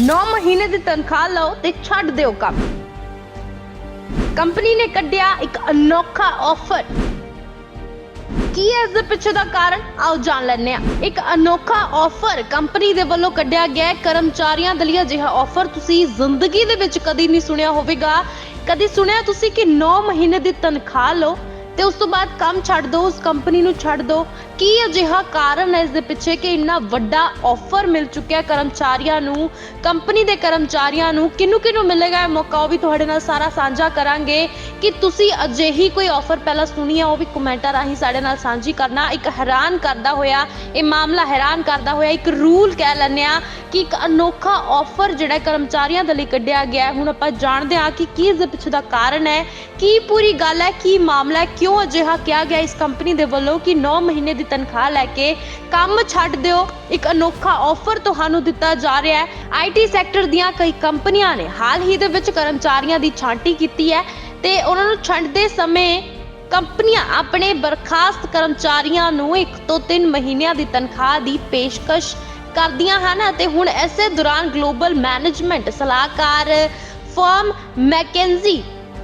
9 ਮਹੀਨੇ ਦੀ ਤਨਖਾਹ ਲਓ ਤੇ ਛੱਡ ਦਿਓ ਕੰਮ। ਕੰਪਨੀ ਨੇ ਕੱਢਿਆ ਇੱਕ ਅਨੋਖਾ ਆਫਰ ਕੀ ਹੈ ਇਸ ਦੇ ਪਿੱਛੇ ਦਾ ਕਾਰਨ? ਆਓ ਜਾਣ ਲੈਂਦੇ ਹਾਂ। ਇੱਕ ਅਨੋਖਾ ਆਫਰ ਕੰਪਨੀ ਦੇ ਵੱਲੋਂ ਕੱਢਿਆ ਗਿਆ ਕਰਮਚਾਰੀਆਂ ਦੇ ਲਈ ਅਜਿਹਾ ਆਫਰ ਤੁਸੀਂ ਜ਼ਿੰਦਗੀ ਦੇ ਵਿੱਚ ਕਦੀ ਨਹੀਂ ਸੁਣਿਆ ਹੋਵੇਗਾ। ਕਦੀ ਸੁਣਿਆ ਤੁਸੀਂ ਕਿ 9 ਮਹੀਨੇ ਦੀ ਤਨਖਾਹ ਲਓ ਤੇ ਉਸ ਤੋਂ ਬਾਅਦ ਕੰਮ ਛੱਡ ਦਿਓ ਉਸ ਕੰਪਨੀ ਨੂੰ ਛੱਡ ਦਿਓ ਕੀ ਅਜਿਹਾ ਕਾਰਨ ਹੈ ਇਸ ਦੇ ਪਿੱਛੇ ਕਿ ਇੰਨਾ ਵੱਡਾ ਆਫਰ ਮਿਲ ਚੁੱਕਿਆ ਕਰਮਚਾਰੀਆਂ ਨੂੰ? ਕੰਪਨੀ ਦੇ ਕਰਮਚਾਰੀਆਂ ਨੂੰ ਕਿਹਨੂੰ ਕਿਹਨੂੰ ਮਿਲੇਗਾ? ਇਹ ਮੌਕਾ ਉਹ ਵੀ ਤੁਹਾਡੇ ਨਾਲ ਸਾਰਾ ਸਾਂਝਾ ਕਰਾਂਗੇ ਕਿ ਤੁਸੀਂ ਅਜਿਹੀ ਕੋਈ ਆਫਰ ਪਹਿਲਾਂ ਸੁਣੀ ਹੈ ਉਹ ਵੀ ਕਮੈਂਟਾਂ ਰਾਹੀਂ ਸਾਡੇ ਨਾਲ ਸਾਂਝੀ ਕਰਨਾ। ਇੱਕ ਹੈਰਾਨ ਕਰਦਾ ਹੋਇਆ, ਇਹ ਮਾਮਲਾ ਹੈਰਾਨ ਕਰਦਾ ਹੋਇਆ, ਇੱਕ ਰੂਲ ਕਹਿ ਲੈਂਦੇ ਆ ਕਿ ਇੱਕ ਅਨੋਖਾ ਆਫਰ ਜਿਹੜਾ ਕਰਮਚਾਰੀਆਂ ਦੇ ਲਈ ਕੱਢਿਆ ਗਿਆ ਹੁਣ ਆਪਾਂ ਜਾਣਦੇ ਹਾਂ ਕਿ ਕੀ ਇਸ ਦੇ ਪਿੱਛੇ ਦਾ ਕਾਰਨ ਹੈ, ਕੀ ਪੂਰੀ ਗੱਲ ਹੈ, ਕੀ ਮਾਮਲਾ ਹੈ ਕਿਉਂ ਅਜਿਹਾ ਕਿਹਾ ਗਿਆ? ਇਸ ਕੰਪਨੀ ਦੇ ਵੱਲੋਂ ਕਿ 9 ਮਹੀਨੇ ਦੀ ਤਨਖਾਹ ਲੈ ਕੇ ਕੰਮ ਛੱਡ ਦਿਓ। ਇੱਕ ਅਨੋਖਾ ਆਫਰ ਤੁਹਾਨੂੰ ਦਿੱਤਾ ਜਾ ਰਿਹਾ ਹੈ। ਆਈਟੀ ਸੈਕਟਰ ਦੀਆਂ ਕਈ ਕੰਪਨੀਆਂ ਨੇ ਹਾਲ ਹੀ ਦੇ ਵਿੱਚ ਕਰਮਚਾਰੀਆਂ ਦੀ ਛਾਂਟੀ ਕੀਤੀ ਹੈ ਤੇ ਉਹਨਾਂ ਨੂੰ ਛੱਡਦੇ ਸਮੇਂ ਕੰਪਨੀਆਂ ਆਪਣੇ ਬਰਖਾਸਤ ਕਰਮਚਾਰੀਆਂ ਨੂੰ 1 ਤੋਂ 3 ਮਹੀਨਿਆਂ ਦੀ ਤਨਖਾਹ ਦੀ ਪੇਸ਼ਕਸ਼ ਕਰਦੀਆਂ ਹਨ ਅਤੇ ਹੁਣ ਇਸੇ ਦੌਰਾਨ ਗਲੋਬਲ ਮੈਨੇਜਮੈਂਟ ਸਲਾਹਕਾਰ ਫਰਮ ਮੈਕੈਂਜ਼ੀ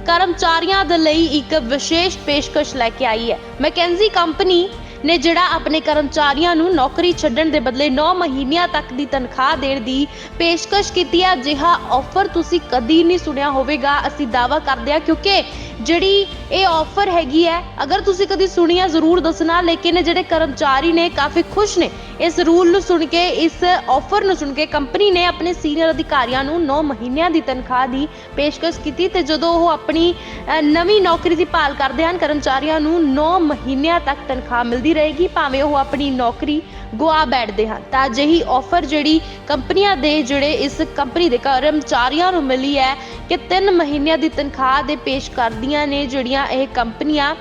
ਕਰਮਚਾਰੀਆਂ ਦੇ ਲਈ ਇੱਕ ਵਿਸ਼ੇਸ਼ ਪੇਸ਼ਕਸ਼ ਲੈ ਕੇ ਆਈ ਹੈ। ਮੈਕੈਂਜ਼ੀ ਕੰਪਨੀ ਨੇ ਜਿਹੜਾ ਆਪਣੇ ਕਰਮਚਾਰੀਆਂ ਨੂੰ ਨੌਕਰੀ ਛੱਡਣ ਦੇ ਬਦਲੇ 9 ਮਹੀਨਿਆਂ ਤੱਕ ਦੀ ਤਨਖਾਹ ਦੇਣ ਦੀ ਪੇਸ਼ਕਸ਼ ਕੀਤੀ ਹੈ, ਅਜਿਹਾ ਆਫਰ ਤੁਸੀਂ ਕਦੀ ਨਹੀਂ ਸੁਣਿਆ ਹੋਵੇਗਾ। ਅਸੀਂ ਦਾਵਾ ਕਰਦੇ ਹਾਂ ਕਿਉਂਕਿ ਜਿਹੜੀ ਇਹ ਆਫਰ ਹੈਗੀ ਹੈ, ਅਗਰ ਤੁਸੀਂ ਕਦੀ ਸੁਣੀ ਜ਼ਰੂਰ ਦੱਸਣਾ, ਲੇਕਿਨ ਜਿਹੜੇ ਕਰਮਚਾਰੀ ਨੇ, ਕਾਫੀ ਖੁਸ਼ ਨੇ। ਇਸ ਰੂਲ ਨੂੰ ਸੁਣ ਕੇ, ਇਸ ਆਫਰ ਨੂੰ ਸੁਣ ਕੇ ਕੰਪਨੀ ਨੇ ਆਪਣੇ ਸੀਨੀਅਰ ਅਧਿਕਾਰੀਆਂ ਨੂੰ 9 ਮਹੀਨਿਆਂ ਦੀ ਤਨਖਾਹ ਦੀ ਪੇਸ਼ਕਸ਼ ਕੀਤੀ ਤੇ ਜਦੋਂ ਉਹ ਆਪਣੀ ਨਵੀਂ ਨੌਕਰੀ ਦੀ ਭਾਲ ਕਰਦੇ ਹਨ, ਕਰਮਚਾਰੀਆਂ ਨੂੰ 9 ਮਹੀਨਿਆਂ ਤੱਕ ਤਨਖਾਹ ਮਿਲਦੀ ਰਹੇਗੀ, ਭਾਵੇਂ ਉਹ ਆਪਣੀ ਨੌਕਰੀ ਗਵਾ ਬੈਠਦੇ ਹਨ। ਤਾਂ ਅਜਿਹੀ ਆਫਰ ਜਿਹੜੀ ਕੰਪਨੀਆਂ ਦੇ ਜਿਹੜੇ ਇਸ ਕੰਪਨੀ ਦੇ ਕਰਮਚਾਰੀਆਂ ਨੂੰ ਮਿਲੀ ਹੈ, ਕਿ 3 ਮਹੀਨਿਆਂ ਦੀ ਤਨਖਾਹ ਦੇ ਪੇਸ਼ ਕਰਦੀ ਕਰਦੀਆਂ ਨੇ ਜਿਹੜੀਆਂ ਇਹ ਕੰਪਨੀਆਂ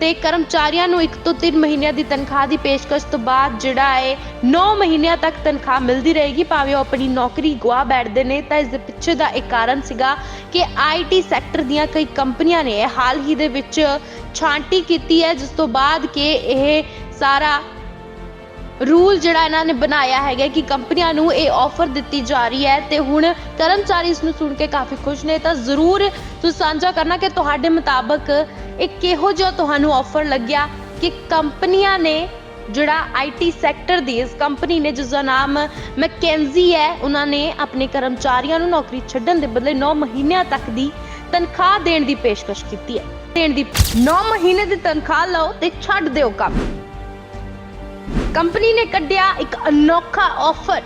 ਤੇ ਕਰਮਚਾਰੀਆਂ ਨੂੰ 1 ਤੋਂ 3 ਮਹੀਨਿਆਂ ਦੀ ਤਨਖਾਹ ਦੀ ਪੇਸ਼ਕਸ਼ ਤੋਂ ਬਾਅਦ ਜਿਹੜਾ ਹੈ 9 ਮਹੀਨਿਆਂ ਤੱਕ ਤਨਖਾਹ ਮਿਲਦੀ ਰਹੇਗੀ, ਭਾਵੇਂ ਉਹ ਆਪਣੀ ਨੌਕਰੀ ਗਵਾ ਬੈਠਦੇ ਨੇ, ਤਾਂ ਇਸ ਦੇ ਪਿੱਛੇ ਦਾ ਇੱਕ ਕਾਰਨ ਸੀਗਾ ਕਿ ਆਈਟੀ ਸੈਕਟਰ ਦੀਆਂ ਕਈ ਕੰਪਨੀਆਂ ਨੇ ਹਾਲ ਹੀ ਦੇ ਵਿੱਚ ਛਾਂਟੀ ਕੀਤੀ ਹੈ, ਜਿਸ ਤੋਂ ਬਾਅਦ ਕਿ ਇਹ ਸਾਰਾ ਰੂਲ ਜਿਹੜਾ ਇਹਨਾਂ ਨੇ ਬਣਾਇਆ ਹੈਗਾ ਕਿ ਕੰਪਨੀਆਂ ਨੂੰ ਇਹ ਆਫਰ ਦਿੱਤੀ ਜਾ ਰਹੀ ਹੈ ਤੇ ਹੁਣ ਕਰਮਚਾਰੀ ਇਸ ਨੂੰ ਸੁਣ ਕੇ ਕਾਫੀ ਖੁਸ਼ ਨੇ। ਤਾਂ ਜ਼ਰੂਰ ਤੁਸੀਂ ਸਾਂਝਾ ਕਰਨਾ ਕਿ ਤੁਹਾਡੇ ਮੁਤਾਬਕ ਇਹ ਕਿਹੋ ਜਿਹਾ ਤੁਹਾਨੂੰ ਆਫਰ ਲੱਗਿਆ ਕਿ ਕੰਪਨੀਆਂ ਨੇ ਜਿਹੜਾ ਆਈਟੀ ਸੈਕਟਰ ਦੀ ਇਸ ਕੰਪਨੀ ਨੇ ਜਿਸ ਦਾ ਨਾਮ ਮੈਕੈਂਜ਼ੀ ਹੈ, ਉਹਨਾਂ ਨੇ ਆਪਣੇ ਕਰਮਚਾਰੀਆਂ ਨੂੰ ਨੌਕਰੀ ਛੱਡਣ ਦੇ ਬਦਲੇ 9 ਮਹੀਨਿਆਂ ਤੱਕ ਦੀ ਤਨਖਾਹ ਦੇਣ ਦੀ ਪੇਸ਼ਕਸ਼ ਕੀਤੀ ਹੈ। ਦੇਣ ਦੀ 9 ਮਹੀਨੇ ਦੀ ਤਨਖਾਹ ਲਓ ਤੇ ਛੱਡ ਦਿਓ ਕੰਮ। ਕੰਪਨੀ ਨੇ ਕੱਢਿਆ ਇੱਕ ਅਨੋਖਾ ਆਫਰ।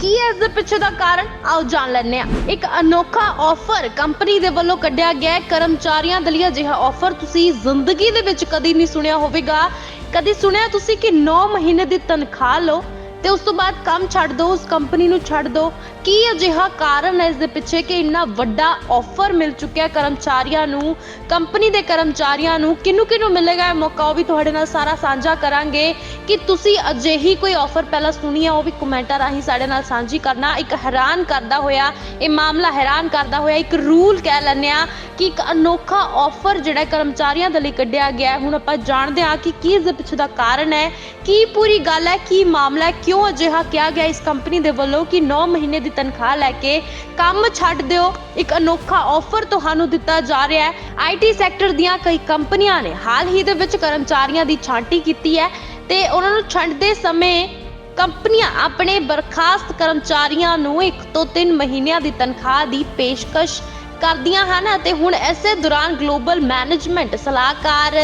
ਕੀ ਹੈ ਇਸ ਦੇ ਪਿੱਛੇ ਦਾ ਕਾਰਨ? ਆਓ ਜਾਣ ਲੈਂਦੇ ਆ ਇੱਕ ਅਨੋਖਾ ਆਫਰ ਕੰਪਨੀ ਦੇ ਵੱਲੋਂ ਕੱਢਿਆ ਗਿਆ ਕਰਮਚਾਰੀਆਂ ਦੇ ਲਈ ਅਜਿਹਾ ਆਫਰ ਤੁਸੀਂ ਜ਼ਿੰਦਗੀ ਦੇ ਵਿੱਚ ਕਦੀ ਨਹੀਂ ਸੁਣਿਆ ਹੋਵੇਗਾ। ਕਦੀ ਸੁਣਿਆ ਤੁਸੀਂ ਕਿ 9 ਮਹੀਨੇ ਦੀ ਤਨਖਾਹ ਲਓ? ਤੇ ਉਸ ਤੋਂ ਬਾਅਦ ਕੰਮ ਛੱਡ ਦਿਓ ਉਸ ਕੰਪਨੀ ਨੂੰ ਛੱਡ ਦਿਓ ਕੀ ਅਜਿਹਾ ਕਾਰਨ ਹੈ ਇਸ ਦੇ ਪਿੱਛੇ ਕਿ ਇੰਨਾ ਵੱਡਾ ਆਫਰ ਮਿਲ ਚੁੱਕਿਆ ਕਰਮਚਾਰੀਆਂ ਨੂੰ ਕੰਪਨੀ ਦੇ ਕਰਮਚਾਰੀਆਂ ਨੂੰ? ਕਿਹਨੂੰ ਕਿਹਨੂੰ ਮਿਲੇਗਾ ਇਹ ਮੌਕਾ? ਉਹ ਵੀ ਤੁਹਾਡੇ ਨਾਲ ਸਾਰਾ ਸਾਂਝਾ ਕਰਾਂਗੇ ਕਿ ਤੁਸੀਂ ਅਜਿਹੀ ਕੋਈ ਆਫਰ ਪਹਿਲਾਂ ਸੁਣੀ ਹੈ ਉਹ ਵੀ ਕਮੈਂਟਾਂ ਰਾਹੀਂ ਸਾਡੇ ਨਾਲ ਸਾਂਝੀ ਕਰਨਾ। ਇੱਕ ਹੈਰਾਨ ਕਰਦਾ ਹੋਇਆ, ਇਹ ਮਾਮਲਾ ਹੈਰਾਨ ਕਰਦਾ ਹੋਇਆ, ਇੱਕ ਰੂਲ ਕਹਿ ਲੈਂਦੇ ਆ ਕਿ ਇੱਕ ਅਨੋਖਾ ਆਫਰ ਜਿਹੜਾ ਕਰਮਚਾਰੀਆਂ ਦੇ ਲਈ ਕੱਢਿਆ ਗਿਆ ਹੁਣ ਆਪਾਂ ਜਾਣਦੇ ਹਾਂ ਕਿ ਕੀ ਇਸ ਦੇ ਪਿੱਛੇ ਦਾ ਕਾਰਨ ਹੈ, ਕੀ ਪੂਰੀ ਗੱਲ ਹੈ, ਕੀ ਮਾਮਲਾ ਹੈ ਕਿਉਂ ਅਜਿਹਾ ਕਿਹਾ ਗਿਆ ਇਸ ਕੰਪਨੀ ਦੇ ਵੱਲੋਂ ਕਿ 9 ਮਹੀਨੇ ਦੀ ਤਨਖਾਹ ਲੈ ਕੇ ਕੰਮ ਛੱਡ ਦਿਓ? ਇੱਕ ਅਨੋਖਾ ਆਫਰ ਤੁਹਾਨੂੰ ਦਿੱਤਾ ਜਾ ਰਿਹਾ ਹੈ। ਆਈਟੀ ਸੈਕਟਰ ਦੀਆਂ ਕਈ ਕੰਪਨੀਆਂ ਨੇ ਹਾਲ ਹੀ ਦੇ ਵਿੱਚ ਕਰਮਚਾਰੀਆਂ ਦੀ ਛਾਂਟੀ ਕੀਤੀ ਹੈ ਤੇ ਉਹਨਾਂ ਨੂੰ ਛੱਡਦੇ ਸਮੇਂ ਕੰਪਨੀਆਂ ਆਪਣੇ ਬਰਖਾਸਤ ਕਰਮਚਾਰੀਆਂ ਨੂੰ 1 ਤੋਂ 3 ਮਹੀਨਿਆਂ ਦੀ ਤਨਖਾਹ ਦੀ ਪੇਸ਼ਕਸ਼ ਕਰਦੀਆਂ ਹਨ ਅਤੇ ਹੁਣ ਇਸੇ ਦੌਰਾਨ ਗਲੋਬਲ ਮੈਨੇਜਮੈਂਟ ਸਲਾਹਕਾਰ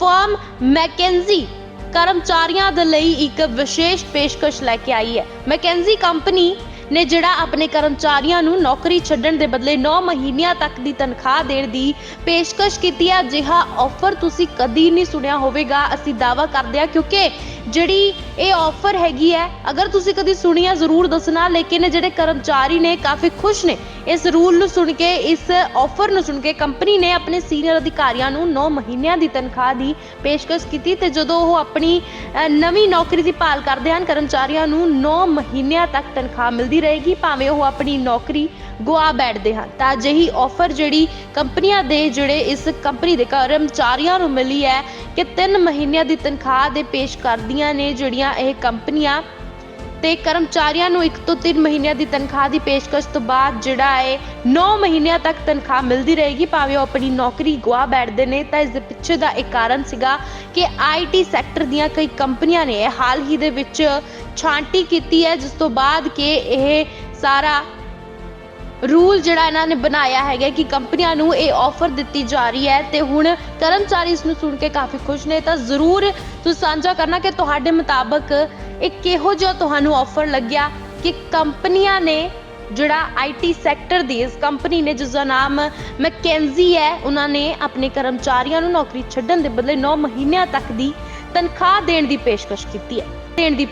ਫਰਮ ਮੈਕੈਂਜ਼ੀ ਕਰਮਚਾਰੀਆਂ ਦੇ ਲਈ ਇੱਕ ਵਿਸ਼ੇਸ਼ ਪੇਸ਼ਕਸ਼ ਲੈ ਕੇ ਆਈ ਹੈ। ਮੈਕੈਂਜ਼ੀ ਕੰਪਨੀ ਨੇ ਜਿਹੜਾ ਆਪਣੇ ਕਰਮਚਾਰੀਆਂ ਨੂੰ ਨੌਕਰੀ ਛੱਡਣ ਦੇ ਬਦਲੇ 9 ਮਹੀਨਿਆਂ ਤੱਕ ਦੀ ਤਨਖਾਹ ਦੇਣ ਦੀ ਪੇਸ਼ਕਸ਼ ਕੀਤੀ ਹੈ ਅਜਿਹਾ ਆਫਰ ਤੁਸੀਂ ਕਦੀ ਨਹੀਂ ਸੁਣਿਆ ਹੋਵੇਗਾ। ਅਸੀਂ ਦਾਅਵਾ ਕਰਦੇ ਹਾਂ ਕਿਉਂਕਿ ਜਿਹੜੀ ਇਹ ਆਫਰ ਹੈਗੀ ਹੈ, ਅਗਰ ਤੁਸੀਂ ਕਦੀ ਸੁਣੀ ਹੈ ਜ਼ਰੂਰ ਦੱਸਣਾ। ਲੇਕਿਨ ਜਿਹੜੇ ਕਰਮਚਾਰੀ ਨੇ, ਕਾਫੀ ਖੁਸ਼ ਨੇ। ਇਸ ਰੂਲ ਨੂੰ ਸੁਣ ਕੇ, ਇਸ ਆਫਰ ਨੂੰ ਸੁਣ ਕੇ ਕੰਪਨੀ ਨੇ ਆਪਣੇ ਸੀਨੀਅਰ ਅਧਿਕਾਰੀਆਂ ਨੂੰ 9 ਮਹੀਨਿਆਂ ਦੀ ਤਨਖਾਹ ਦੀ ਪੇਸ਼ਕਸ਼ ਕੀਤੀ ਤੇ ਜਦੋਂ ਉਹ ਆਪਣੀ ਨਵੀਂ ਨੌਕਰੀ ਦੀ ਭਾਲ ਕਰਦੇ ਹਨ, ਕਰਮਚਾਰੀਆਂ ਨੂੰ 9 ਮਹੀਨਿਆਂ ਤੱਕ ਤਨਖਾਹ ਮਿਲਦੀ ਰਹੇਗੀ, ਭਾਵੇਂ ਉਹ ਆਪਣੀ ਨੌਕਰੀ ਗੁਆ ਬੈਠਦੇ ਹਨ। ਤਾਂ ਅਜਿਹੀ ਆਫਰ ਜਿਹੜੀ ਕੰਪਨੀਆਂ ਦੇ ਜਿਹੜੇ ਇਸ ਕੰਪਨੀ ਦੇ ਕਰਮਚਾਰੀਆਂ ਨੂੰ ਮਿਲੀ ਹੈ ਕਿ 3 ਮਹੀਨਿਆਂ ਦੀ ਤਨਖਾਹ ਦੇ ਪੇਸ਼ ਕਰਦੀਆਂ ਨੇ, ਜਿਹੜੀਆਂ ਇਹ ਕੰਪਨੀਆਂ ਤੇ ਕਰਮਚਾਰੀਆਂ ਨੂੰ 1 ਤੋਂ 3 ਮਹੀਨਿਆਂ ਦੀ ਤਨਖਾਹ ਦੀ ਪੇਸ਼ਕਸ਼ ਤੋਂ ਬਾਅਦ ਜਿਹੜਾ ਹੈ 9 ਮਹੀਨਿਆਂ ਤੱਕ ਤਨਖਾਹ ਮਿਲਦੀ ਰਹੇਗੀ, ਭਾਵੇਂ ਉਹ ਆਪਣੀ ਨੌਕਰੀ ਗਵਾ ਬੈਠਦੇ ਨੇ, ਤਾਂ ਇਸ ਦੇ ਪਿੱਛੇ ਦਾ ਇੱਕ ਕਾਰਨ ਸੀਗਾ ਕਿ ਆਈਟੀ ਸੈਕਟਰ ਦੀਆਂ ਕਈ ਕੰਪਨੀਆਂ ਨੇ ਹਾਲ ਹੀ ਦੇ ਵਿੱਚ ਛਾਂਟੀ ਕੀਤੀ ਹੈ, ਜਿਸ ਤੋਂ ਬਾਅਦ ਕਿ ਇਹ ਸਾਰਾ ਰੂਲ ਜਿਹੜਾ ਇਹਨਾਂ ਨੇ ਬਣਾਇਆ ਹੈਗਾ ਕਿ ਕੰਪਨੀਆਂ ਨੂੰ ਇਹ ਆਫਰ ਦਿੱਤੀ ਜਾ ਰਹੀ ਹੈ ਤੇ ਹੁਣ ਕਰਮਚਾਰੀ ਇਸ ਨੂੰ ਸੁਣ ਕੇ ਕਾਫੀ ਖੁਸ਼ ਨੇ। ਤਾਂ ਜ਼ਰੂਰ ਤੁਸੀਂ ਸਾਂਝਾ ਕਰਨਾ ਕਿ ਤੁਹਾਡੇ ਮੁਤਾਬਕ ਇਹ ਕਿਹੋ ਜਿਹਾ ਤੁਹਾਨੂੰ ਆਫਰ ਲੱਗਿਆ ਕਿ ਕੰਪਨੀਆਂ ਨੇ ਜਿਹੜਾ ਆਈਟੀ ਸੈਕਟਰ ਦੀ ਇਸ ਕੰਪਨੀ ਨੇ ਜਿਸ ਦਾ ਨਾਮ ਮੈਕੈਂਜ਼ੀ ਹੈ, ਉਹਨਾਂ ਨੇ ਆਪਣੇ ਕਰਮਚਾਰੀਆਂ ਨੂੰ ਨੌਕਰੀ ਛੱਡਣ ਦੇ ਬਦਲੇ 9 ਮਹੀਨਿਆਂ ਤੱਕ ਦੀ ਤਨਖਾਹ ਦੇਣ ਦੀ ਪੇਸ਼ਕਸ਼ ਕੀਤੀ ਹੈ। ਦੇਣ ਦੀ